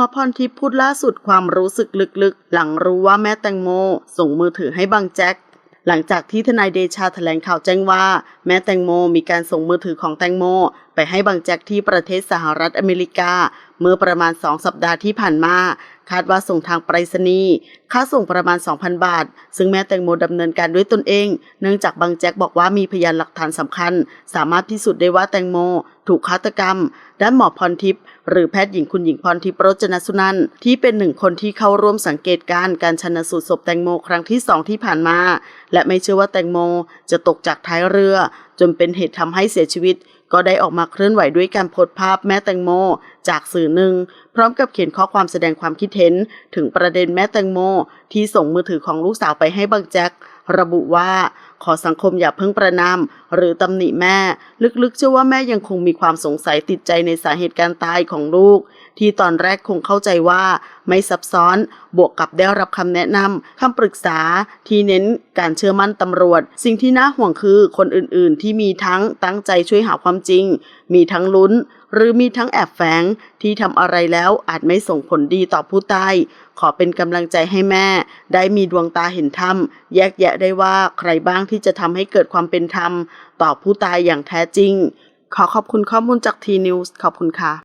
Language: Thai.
อพรทิพย์พูดล่าสุดความรู้สึกลึกๆ หลังรู้ว่าแม่แตงโม ส่งมือถือให้บังแจ็คหลังจากที่ทนายเดชาแถลงข่าวแจ้งว่า แม่แตงโมมีการส่งมือถือของแตงโมไปให้บังแจ็คที่ประเทศสหรัฐอเมริกา เมื่อประมาณ 2 สัปดาห์ที่ผ่านมา คาดว่าส่งทางไปรษณีย์ค่าส่งประมาณ 2,000 บาท ซึ่งแม่แตงโมดำเนินการด้วยตนเอง เนื่องจากบังแจ็คบอกว่ามีพยานหลักฐานสำคัญ สามารถพิสูจน์ได้ว่าแตงโม ถูกฆาตกรรม ด้านหมอพรทิพย์หรือแพทย์หญิงคุณหญิงพรทิพย์โรจนสุนันท์ที่เป็นหนึ่งคนที่เข้าร่วมสังเกตการณ์การชนสูตรศพแตงโมครั้งที่สองที่ผ่านมา และไม่เชื่อว่าแตงโมจะตกจากท้ายเรือจนเป็นเหตุทำให้เสียชีวิต ก็ได้ออกมาเคลื่อนไหวด้วยการโพสต์ภาพแม่แตงโม จากสื่อหนึ่ง พร้อมกับเขียนข้อความแสดงความคิดเห็น ถึงประเด็นแม่แตงโม ที่ส่งมือถือของลูกสาวไปให้บังแจ็คระบุว่า ขอสังคมอย่าเพิ่งประนามหรือตำหนิแม่ ลึกๆ เชื่อว่าแม่ยังคงมีความสงสัยติดใจในสาเหตุการตายของลูก ที่ตอนแรกคงเข้าใจว่าไม่ซับซ้อน บวกกับได้รับคำแนะนำคำปรึกษาที่เน้นการเชื่อมั่นตำรวจ สิ่งที่น่าห่วงคือคนอื่นๆ ที่มีทั้งตั้งใจช่วยหาความจริง มีทั้งลุ้น หรือมีทั้งแอบแฝงที่ทำอะไรแล้วอาจไม่ส่งผลดีต่อผู้ตายขอเป็นกำลังใจให้แม่ ได้มีดวงตาเห็นธรรมแยกแยะได้ว่าใครบ้างที่จะทำให้เกิดความเป็นธรรม ต่อผู้ตายอย่างแท้จริง ขอขอบคุณข้อมูลจากทีนิวส์ขอบคุณค่ะ